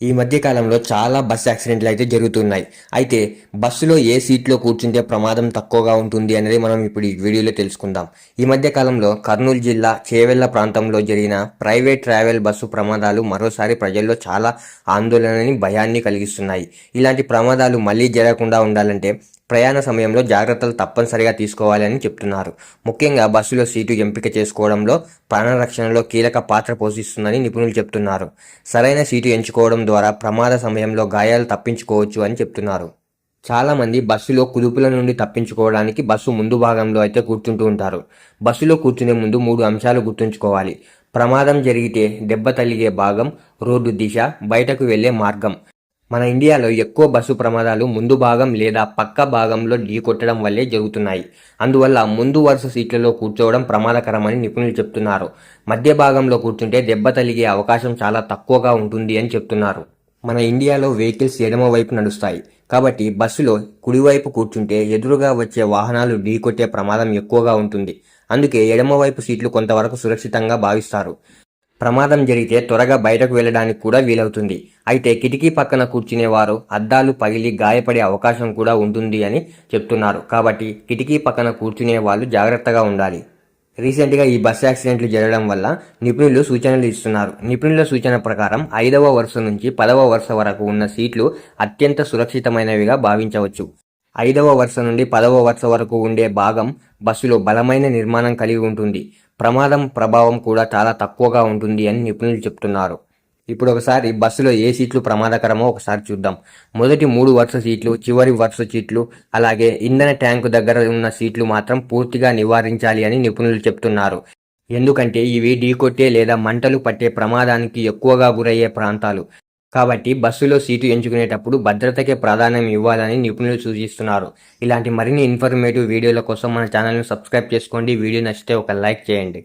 ఈ మధ్య కాలంలో చాలా బస్ యాక్సిడెంట్లు అయితే జరుగుతున్నాయి. అయితే బస్సులో ఏ సీట్లో కూర్చుంటే ప్రమాదం తక్కువగా ఉంటుంది అనేది మనం ఇప్పుడు ఈ వీడియోలో తెలుసుకుందాం. ఈ మధ్య కాలంలో కర్నూలు జిల్లా చేవెళ్ళ ప్రాంతంలో జరిగిన ప్రైవేట్ ట్రావెల్ బస్సు ప్రమాదాలు మరోసారి ప్రజల్లో చాలా ఆందోళనని భయాన్ని కలిగిస్తున్నాయి. ఇలాంటి ప్రమాదాలు మళ్ళీ జరగకుండా ఉండాలంటే ప్రయాణ సమయంలో జాగ్రత్తలు తప్పనిసరిగా తీసుకోవాలని చెప్తున్నారు. ముఖ్యంగా బస్సులో సీటు ఎంపిక చేసుకోవడంలో ప్రాణరక్షణలో కీలక పాత్ర పోషిస్తుందని నిపుణులు చెప్తున్నారు. సరైన సీటు ఎంచుకోవడం ద్వారా ప్రమాద సమయంలో గాయాలు తప్పించుకోవచ్చు అని చెప్తున్నారు. చాలామంది బస్సులో కుదుపుల నుండి తప్పించుకోవడానికి బస్సు ముందు భాగంలో అయితే కూర్చుంటూ ఉంటారు. బస్సులో కూర్చునే ముందు మూడు అంశాలు గుర్తుంచుకోవాలి. ప్రమాదం జరిగితే దెబ్బ తలిగే భాగం రోడ్డు దిశ బయటకు వెళ్ళే మార్గం. మన ఇండియాలో ఎక్కువ బస్సు ప్రమాదాలు ముందు భాగం లేదా పక్క భాగంలో ఢీకొట్టడం వల్లే జరుగుతున్నాయి. అందువల్ల ముందు వరుస సీట్లలో కూర్చోవడం ప్రమాదకరమని నిపుణులు చెప్తున్నారు. మధ్య భాగంలో కూర్చుంటే దెబ్బ తలిగే అవకాశం చాలా తక్కువగా ఉంటుంది అని చెప్తున్నారు. మన ఇండియాలో వెహికల్స్ ఎడమ వైపు నడుస్తాయి. కాబట్టి బస్సులో కుడివైపు కూర్చుంటే ఎదురుగా వచ్చే వాహనాలు ఢీకొట్టే ప్రమాదం ఎక్కువగా ఉంటుంది. అందుకే ఎడమవైపు సీట్లు కొంతవరకు సురక్షితంగా భావిస్తారు. ప్రమాదం జరిగితే త్వరగా బయటకు వెళ్ళడానికి కూడా వీలవుతుంది. అయితే కిటికీ పక్కన కూర్చునేవారు అద్దాలు పగిలి గాయపడే అవకాశం కూడా ఉంటుంది అని చెప్తున్నారు. కాబట్టి కిటికీ పక్కన కూర్చునే వాళ్ళు జాగ్రత్తగా ఉండాలి. రీసెంట్గా ఈ బస్ యాక్సిడెంట్లు జరగడం వల్ల నిపుణులు సూచనలు ఇస్తున్నారు. నిపుణుల సూచన ప్రకారం ఐదవ వరుస నుంచి పదవ వరుస వరకు ఉన్న సీట్లు అత్యంత సురక్షితమైనవిగా భావించవచ్చు. ఐదవ వరుస నుండి పదవ వరుస వరకు ఉండే భాగం బస్సులో బలమైన నిర్మాణం కలిగి ఉంటుంది. ప్రమాదం ప్రభావం కూడా చాలా తక్కువగా ఉంటుంది అని నిపుణులు చెప్తున్నారు. ఇప్పుడు ఒకసారి బస్సులో ఏ సీట్లు ప్రమాదకరమో ఒకసారి చూద్దాం. మొదటి మూడు వరుస సీట్లు చివరి వరుస సీట్లు అలాగే ఇంధన ట్యాంకు దగ్గర ఉన్న సీట్లు మాత్రం పూర్తిగా నివారించాలి అని నిపుణులు చెప్తున్నారు. ఎందుకంటే ఇవి ఢీకొట్టే లేదా మంటలు పట్టే ప్రమాదానికి ఎక్కువగా గురయ్యే ప్రాంతాలు. కాబట్టి బస్సులో సీటు ఎంచుకునేటప్పుడు భద్రతకే ప్రాధాన్యం ఇవ్వాలని నిపుణులు సూచిస్తున్నారు. ఇలాంటి మరిన్ని ఇన్ఫర్మేటివ్ వీడియోల కోసం మన ఛానల్ను సబ్స్క్రైబ్ చేసుకోండి. వీడియో నచ్చితే ఒక లైక్ చేయండి.